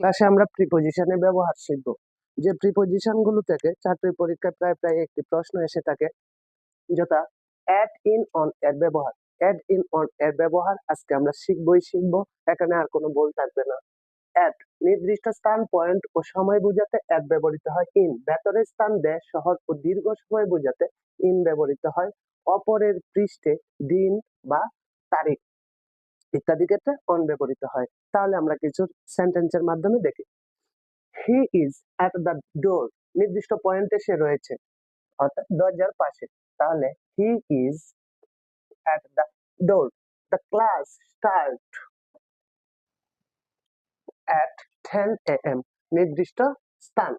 ক্লাসে আমরা প্রিপজিশনের ব্যবহার শিখব। যে প্রিপজিশনগুলো থেকে চাকরির পরীক্ষায় প্রায় প্রায় একটি প্রশ্ন এসে থাকে, যথা অ্যাড ইন অন এর ব্যবহার। অ্যাড ইন অন এর ব্যবহার আজকে আমরা শিখবই শিখব, এখানে আর কোনো বল থাকবে না। অ্যাড নির্দিষ্ট স্থান পয়েন্ট ও সময় বোঝাতে অ্যাড ব্যবহৃত হয় ইন ভেতরের স্থান দেশ শহর ও দীর্ঘ সময় বোঝাতে ইন ব্যবহৃত হয়। অপরের পৃষ্ঠে দিন বা তারিখ। ইত্যাদি ক্ষেত্রে অন ব্যবহৃত হয়। তাহলে আমরা কিছু সেন্টেন্সের মাধ্যমে দেখি। He is at the door নির্দিষ্ট পয়েন্টে সে রয়েছে, অর্থাৎ দরজার পাশে। তাহলে he is at the door the class start at ten A M নির্দিষ্ট স্থান,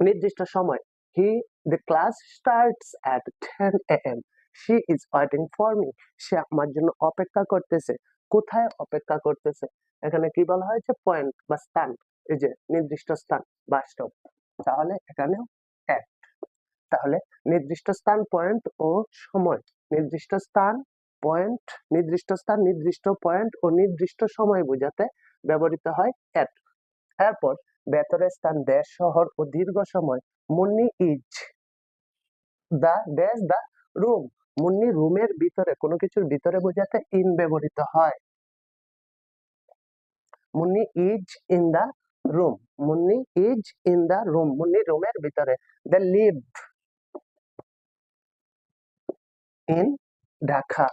নির্দিষ্ট সময়। He the class starts at ten A M she is waiting for me সে আমার জন্য অপেক্ষা করতেছে। কোথায় অপেক্ষা করতেছে? এখানে কি বলা হয়েছে? পয়েন্ট বা স্থান এই যে নির্দিষ্ট স্থান বাস্তব তাহলে এখানেও এক। তাহলে নির্দিষ্ট স্থান পয়েন্ট ও সময়। নির্দিষ্ট স্থান পয়েন্ট নির্দিষ্ট স্থান, নির্দিষ্ট পয়েন্ট ও নির্দিষ্ট সময় বোঝাতে ব্যবহৃত হয় এট এরপর বেতরের স্থান, দেশ, শহর ও দীর্ঘ সময় Munni is the dash the room Munni রুমের ভিতরে, কোনো কিছুর ভিতরে বোঝাতে ইন ব্যবহৃত হয়। Munni is in the room Munni is in the room Munni রুমের ভিতরে দে লিভ ইন ঢাকা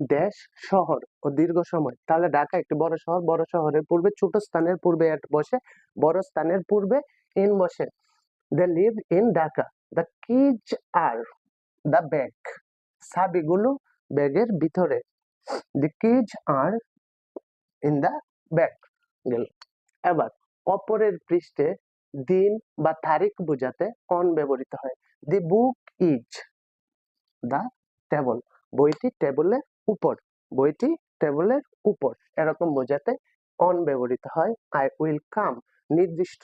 দেশ, শহর ও দীর্ঘ সময়। তাহলে ঢাকা একটি বড় শহর, বড় শহরের পূর্বে, ছোট স্থানের পূর্বে এট বসে, বড় স্থানের পূর্বে ইন বসে। They live in Dhaka the keys are the bag সাবিগুলো ব্যাগের ভিতরে। The keys are in the bag গেল। এবার অপরের পৃষ্ঠে দিন বা তারিখ বোঝাতে অন ব্যবহৃত হয়। The book is the table বইটি টেবিলের উপর। বইটি টেবিলের উপর। এরকম বোঝাতে অন ব্যবহৃত হয়। আই উইল কাম নির্দিষ্ট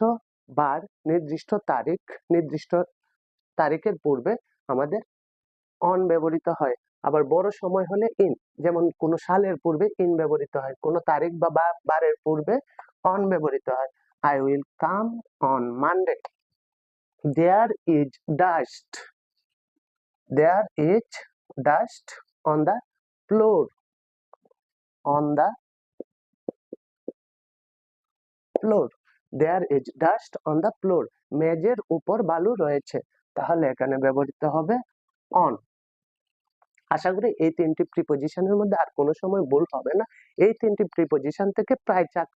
বার, নির্দিষ্ট তারিখ, নির্দিষ্ট তারিখের পূর্বে আমাদের অন ব্যবহৃত হয়। আবার বড় সময় হলে ইন যেমন কোন সালের পূর্বে ইন ব্যবহৃত হয়, কোন তারিখ বা বারের পূর্বে অন ব্যবহৃত হয়। I will come on Monday there is dust there is dust on the floor on the floor there is dust on the floor মেজের উপর বালু রয়েছে। তাহলে এখানে ব্যবহৃত হবে অন আশা করি এই তিনটি প্রিপোজিশনের মধ্যে আর কোনো সময় ভুল হবে না। এই তিনটি প্রিপোজিশন থেকে প্রায় চাক-